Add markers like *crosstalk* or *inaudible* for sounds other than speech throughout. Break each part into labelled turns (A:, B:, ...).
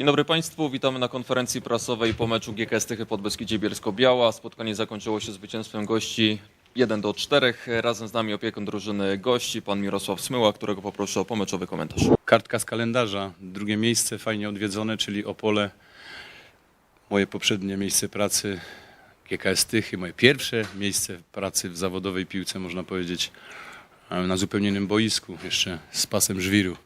A: Dzień dobry Państwu, witamy na konferencji prasowej po meczu GKS Tychy pod Beskidzie Bielsko-Biała. Spotkanie zakończyło się zwycięstwem gości 1 do 4. Razem z nami opieką drużyny gości, pan Mirosław Smyła, którego poproszę o pomeczowy komentarz.
B: Kartka z kalendarza, drugie miejsce fajnie odwiedzone, czyli Opole. Moje poprzednie miejsce pracy GKS Tychy, moje pierwsze miejsce pracy w zawodowej piłce, można powiedzieć, e, na zupełnie innym boisku, jeszcze z pasem żwiru.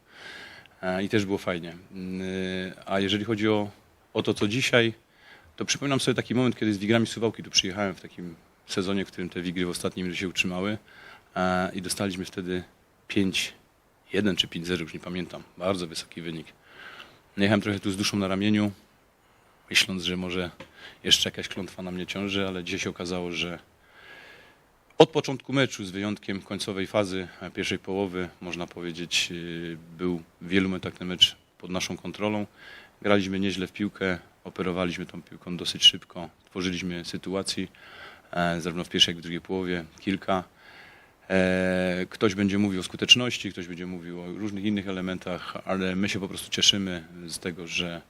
B: I też było fajnie. Mm, e, A jeżeli chodzi o, o to, co dzisiaj, to przypominam sobie taki moment, kiedy z Wigrami Suwałki tu przyjechałem w takim sezonie, w którym te Wigry w ostatnim się utrzymały i dostaliśmy wtedy 5 1 czy 5-0, już nie pamiętam. Bardzo wysoki wynik. Jechałem trochę tu z duszą na ramieniu, myśląc, że może jeszcze jakaś klątwa na mnie ciąży, ale dzisiaj się okazało, że od początku meczu, z wyjątkiem końcowej fazy, e, pierwszej połowy, można powiedzieć, yy, był w wielu momentach ten mecz pod naszą kontrolą. Graliśmy nieźle w piłkę, operowaliśmy tą piłką dosyć szybko, tworzyliśmy sytuacji, e, zarówno w pierwszej, jak i w drugiej połowie, kilka. E, Ktoś będzie mówił o skuteczności, ktoś będzie mówił o różnych innych elementach, ale my się po prostu cieszymy z tego, że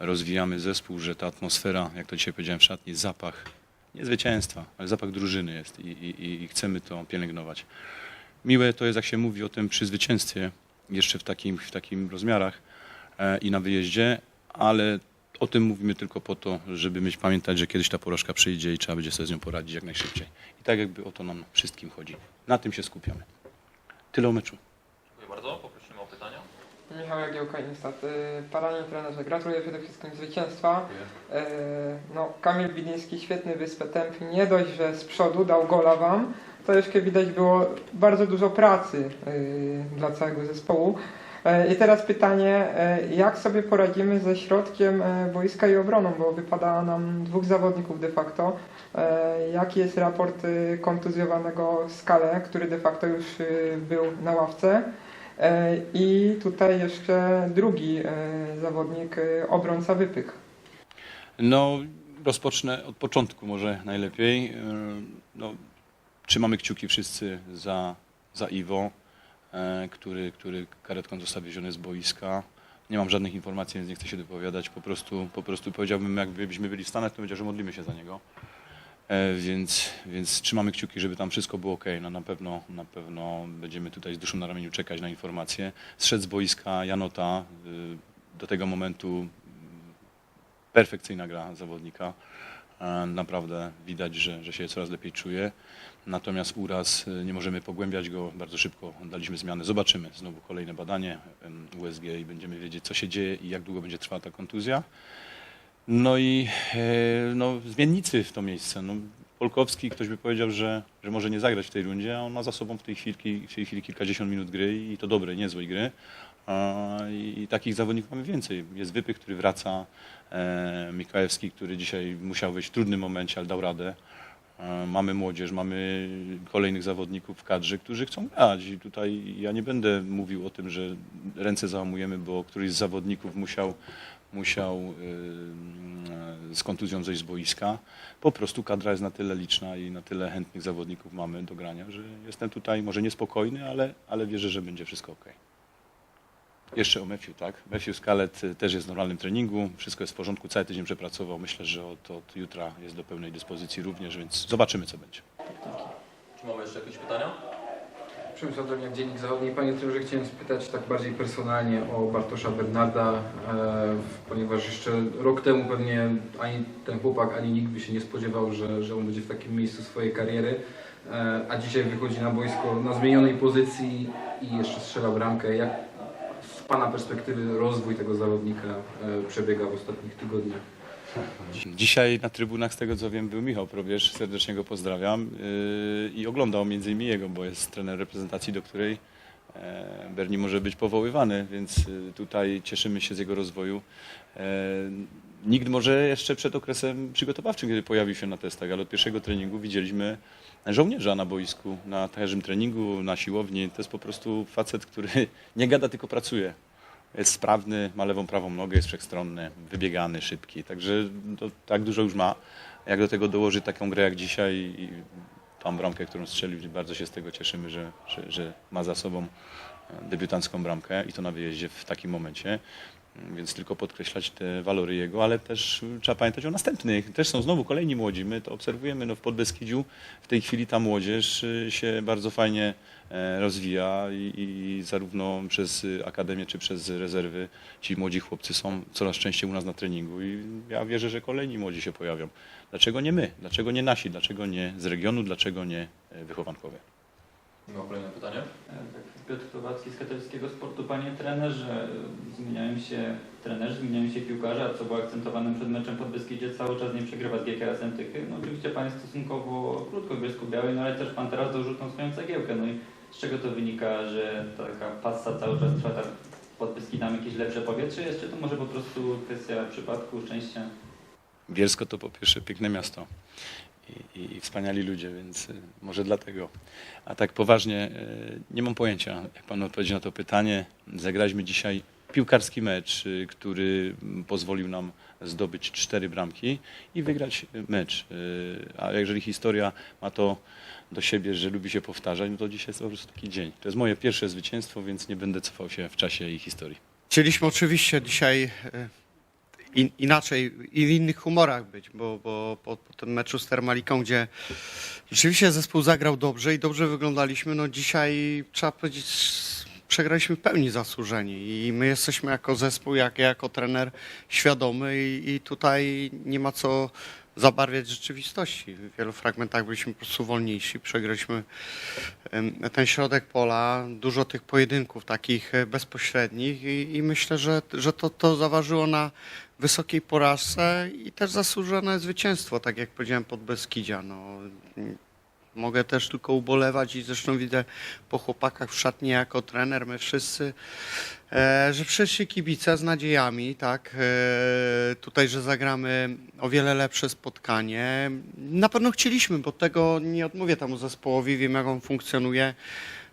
B: rozwijamy zespół, że ta atmosfera, jak to dzisiaj powiedziałem w szatni, zapach, nie zwycięstwa, ale zapach drużyny jest i, i, i chcemy to pielęgnować. Miłe to jest, jak się mówi o tym przy zwycięstwie, jeszcze w takim, w takim rozmiarach e, i na wyjeździe, ale o tym mówimy tylko po to, żeby mieć pamiętać, że kiedyś ta porażka przyjdzie i trzeba będzie sobie z nią poradzić jak najszybciej. I tak jakby o to nam wszystkim chodzi. Na tym się skupiamy. Tyle o meczu.
A: Dziękuję bardzo.
C: Michał Jagiełka, Instat. Panie trenerze, gratuluję przede wszystkim zwycięstwa. Y, No, Kamil Bidiński, świetny wyspę Nie dość, że z przodu dał gola Wam, to jeszcze widać było bardzo dużo pracy y, dla całego zespołu. Y, I teraz pytanie, jak sobie poradzimy ze środkiem boiska i obroną, bo wypada nam dwóch zawodników de facto. Jaki jest raport y, kontuzjowanego Skale, który de facto już y, był na ławce? E, I tutaj jeszcze drugi e, zawodnik, e, obrońca Wypych.
B: No, rozpocznę od początku może najlepiej. No, trzymamy kciuki wszyscy za, za Iwo, który, który karetką został wieziony z boiska. Nie mam żadnych informacji, więc nie chcę się wypowiadać. Po prostu, po prostu powiedziałbym, jakbyśmy byli w Stanach, to powiedział, że modlimy się za niego. E, Więc, więc trzymamy kciuki, żeby tam wszystko było ok. No na pewno, na pewno będziemy tutaj z duszą na ramieniu czekać na informacje. Zszedł z boiska Janota. y, Do tego momentu perfekcyjna gra zawodnika. E, Naprawdę widać, że, że się coraz lepiej czuje. Natomiast uraz e, nie możemy pogłębiać go. Bardzo szybko daliśmy zmianę. Zobaczymy znowu kolejne badanie USG i będziemy wiedzieć, co się dzieje i jak długo będzie trwała ta kontuzja. No i e, no, zmiennicy w to miejsce. No, Polkowski, ktoś by powiedział, że, że może nie zagrać w tej rundzie, a on ma za sobą w tej chwili, w tej chwili kilkadziesiąt minut gry i to dobrej, niezłej gry. I, takich zawodników mamy więcej. Jest Wypych, który wraca, e, Mikołajewski, który dzisiaj musiał wyjść w trudnym momencie, ale dał radę. E, mamy młodzież, mamy kolejnych zawodników w kadrze, którzy chcą grać. I tutaj ja nie będę mówił o tym, że ręce załamujemy, bo któryś z zawodników musiał, musiał y, z kontuzją zejść z boiska. Po prostu kadra jest na tyle liczna i na tyle chętnych zawodników mamy do grania, że jestem tutaj może niespokojny, ale, ale wierzę, że będzie wszystko ok. Jeszcze o Matthew, tak? Matthew Scalet y, też jest w normalnym treningu, wszystko jest w porządku, cały tydzień przepracował. Myślę, że od, od jutra jest do pełnej dyspozycji również, więc zobaczymy, co będzie.
A: Czy mamy jeszcze jakieś pytania?
D: Przemysław Dolniak, Dziennik Zachodni. Panie trenerze, chciałem spytać tak bardziej personalnie o Bartosza Bernarda, e, ponieważ jeszcze rok temu pewnie ani ten chłopak, ani nikt by się nie spodziewał, że, że on będzie w takim miejscu swojej kariery, e, a dzisiaj wychodzi na boisko na zmienionej pozycji i jeszcze strzela bramkę. Jak z Pana perspektywy rozwój tego zawodnika e, przebiega w ostatnich tygodniach?
B: Dzisiaj na trybunach, z tego co wiem, był Michał Probierz, serdecznie go pozdrawiam yy, i oglądał między innymi jego, bo jest trener reprezentacji, do której e, Berni może być powoływany, więc y, tutaj cieszymy się z jego rozwoju. E, Nikt może jeszcze przed okresem przygotowawczym, kiedy pojawił się na testach, ale od pierwszego treningu widzieliśmy żołnierza na boisku, na każdym treningu, na siłowni. To jest po prostu facet, który *laughs* nie gada, tylko pracuje. Jest sprawny, ma lewą, prawą nogę, jest wszechstronny, wybiegany, szybki. Także tak dużo już ma. Jak do tego dołoży taką grę jak dzisiaj i tą bramkę, którą strzelił, bardzo się z tego cieszymy, że, że, że ma za sobą debiutancką bramkę i to na wyjeździe w takim momencie. Więc tylko podkreślać te walory jego, ale też trzeba pamiętać o następnych. Też są znowu kolejni młodzi. My to obserwujemy no, w Podbeskidziu. W tej chwili ta młodzież y, się bardzo fajnie e, rozwija i, i zarówno przez akademię czy przez rezerwy ci młodzi chłopcy są coraz częściej u nas na treningu i ja wierzę, że kolejni młodzi się pojawią. Dlaczego nie my? Dlaczego nie nasi? Dlaczego nie z regionu? Dlaczego nie e, wychowankowie?
A: Miał kolejne pytanie?
E: Tak, Piotr Kowalski z Katolickiego Sportu. Panie trenerze, zmieniają się trenerzy, zmieniają się piłkarze, a co było akcentowane przed meczem pod Beskidzie, cały czas nie przegrywa z GKS Tychy. No oczywiście Pan jest stosunkowo krótko w Bielsku Białej, no ale też Pan teraz dorzucą swoją cegiełkę. No i z czego to wynika, że taka passa cały czas trwa tak pod Beskidami jakieś lepsze powietrze jest, czy to może po prostu kwestia przypadku, szczęścia?
B: Bielsko to po pierwsze piękne miasto i, i, wspaniali ludzie, więc y, może dlatego. A tak poważnie, y, nie mam pojęcia, jak pan odpowiedzi na to pytanie. Zagraliśmy dzisiaj piłkarski mecz, y, który pozwolił nam zdobyć cztery bramki i wygrać mecz. A jeżeli historia ma to do siebie, że lubi się powtarzać, no to dzisiaj jest po prostu taki dzień. To jest moje pierwsze zwycięstwo, więc nie będę cofał się w czasie i historii.
F: Chcieliśmy oczywiście dzisiaj in, inaczej i w innych humorach być, bo, bo po, po tym meczu z Termaliką, gdzie rzeczywiście zespół zagrał dobrze i dobrze wyglądaliśmy, no dzisiaj trzeba powiedzieć, przegraliśmy w pełni zasłużeni i my jesteśmy jako zespół, jak ja jako trener świadomy i, i tutaj nie ma co zabarwiać rzeczywistości. W wielu fragmentach byliśmy po prostu wolniejsi, przegraliśmy ten środek pola, dużo tych pojedynków takich e, bezpośrednich i, i myślę, że, że to, to zaważyło na wysokiej porażce i też zasłużone zwycięstwo, tak jak powiedziałem, pod Beskidzia. No, mogę też tylko ubolewać i zresztą widzę po chłopakach w szatni jako trener, my wszyscy, e, że przyszli kibice z nadziejami, tak, e, tutaj, że zagramy o wiele lepsze spotkanie. Na pewno chcieliśmy, bo tego nie odmówię temu zespołowi, wiem jak on funkcjonuje,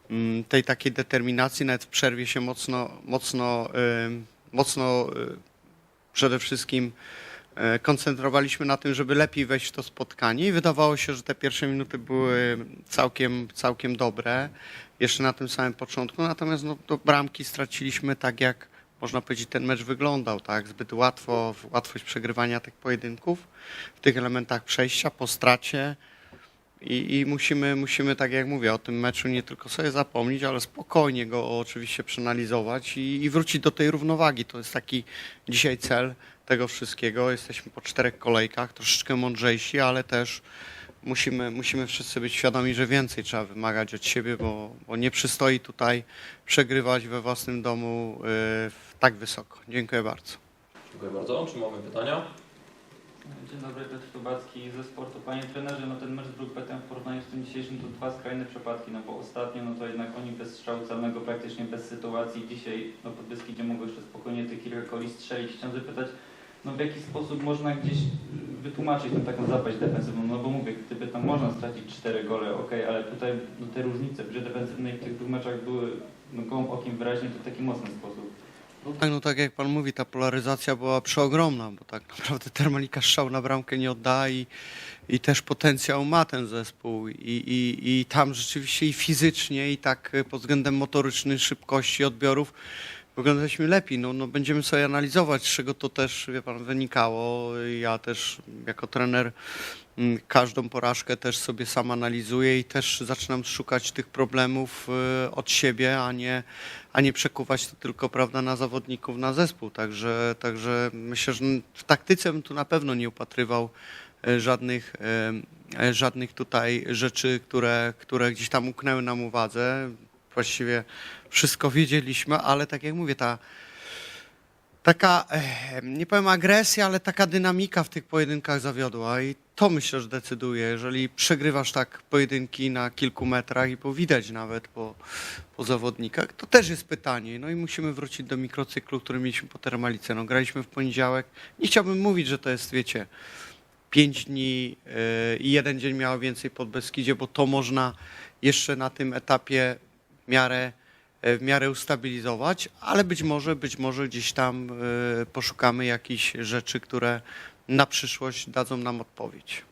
F: mm, tej takiej determinacji, nawet w przerwie się mocno, mocno, y, mocno przede wszystkim e, koncentrowaliśmy na tym, żeby lepiej wejść w to spotkanie i wydawało się, że te pierwsze minuty były całkiem, całkiem dobre, jeszcze na tym samym początku, natomiast no, do bramki straciliśmy tak, jak można powiedzieć, ten mecz wyglądał, tak, zbyt łatwo, łatwość przegrywania tych pojedynków w tych elementach przejścia po stracie. I, i musimy, musimy, tak jak mówię, o tym meczu nie tylko sobie zapomnieć, ale spokojnie go oczywiście przeanalizować i, i wrócić do tej równowagi. To jest taki dzisiaj cel tego wszystkiego. Jesteśmy po czterech kolejkach, troszeczkę mądrzejsi, ale też musimy, musimy wszyscy być świadomi, że więcej trzeba wymagać od siebie, bo, bo nie przystoi tutaj przegrywać we własnym domu y, tak wysoko. Dziękuję bardzo.
A: Dziękuję bardzo. Czy mamy pytania?
E: Dzień dobry, Piotr Kubacki ze sportu. Panie trenerze, no ten mecz z Brookbetem w porównaniu z tym dzisiejszym to dwa skrajne przypadki, no bo ostatnio no to jednak oni bez strzału samego, praktycznie bez sytuacji. Dzisiaj no pod Beskidzie mogą jeszcze spokojnie te kilka koli strzelić. Chciałem zapytać, no w jaki sposób można gdzieś y, wytłumaczyć tę taką zapaść defensywną, no bo mówię, gdyby tam można stracić cztery gole, okej, ale tutaj no, te różnice w grze defensywnej w tych dwóch meczach były no, gołym okiem wyraźnie to w taki mocny sposób.
F: No tak, no tak jak pan mówi, ta polaryzacja była przeogromna, bo tak naprawdę *laughs* Termalika strzał na bramkę nie odda i, i też potencjał ma ten zespół i, i, i tam rzeczywiście i fizycznie i tak pod względem motorycznym, szybkości odbiorów wyglądaliśmy lepiej. No, no będziemy sobie analizować, z czego to też, wie pan, wynikało. Ja też jako trener mm, każdą porażkę też sobie sam analizuję i też zaczynam szukać tych problemów e, od siebie, a nie a nie przekuwać to tylko prawda, na zawodników, na zespół. Także, także myślę, że w taktyce bym tu na pewno nie upatrywał e, żadnych, e, żadnych tutaj rzeczy, które, które gdzieś tam uknęły nam uwadze. Właściwie wszystko wiedzieliśmy, ale tak jak mówię, ta taka, nie powiem agresja, ale taka dynamika w tych pojedynkach zawiodła i to myślę, że decyduje. Jeżeli przegrywasz tak pojedynki na kilku metrach i po widać nawet po, po zawodnikach, to też jest pytanie. No i musimy wrócić do mikrocyklu, który mieliśmy po Termalice. No, graliśmy w poniedziałek. Nie chciałbym mówić, że to jest, wiecie, pięć dni e, i jeden dzień miało więcej pod Beskidzie, bo to można jeszcze na tym etapie miarę, e, w miarę ustabilizować, ale być może, być może gdzieś tam e, poszukamy jakichś rzeczy, które na przyszłość dadzą nam odpowiedź.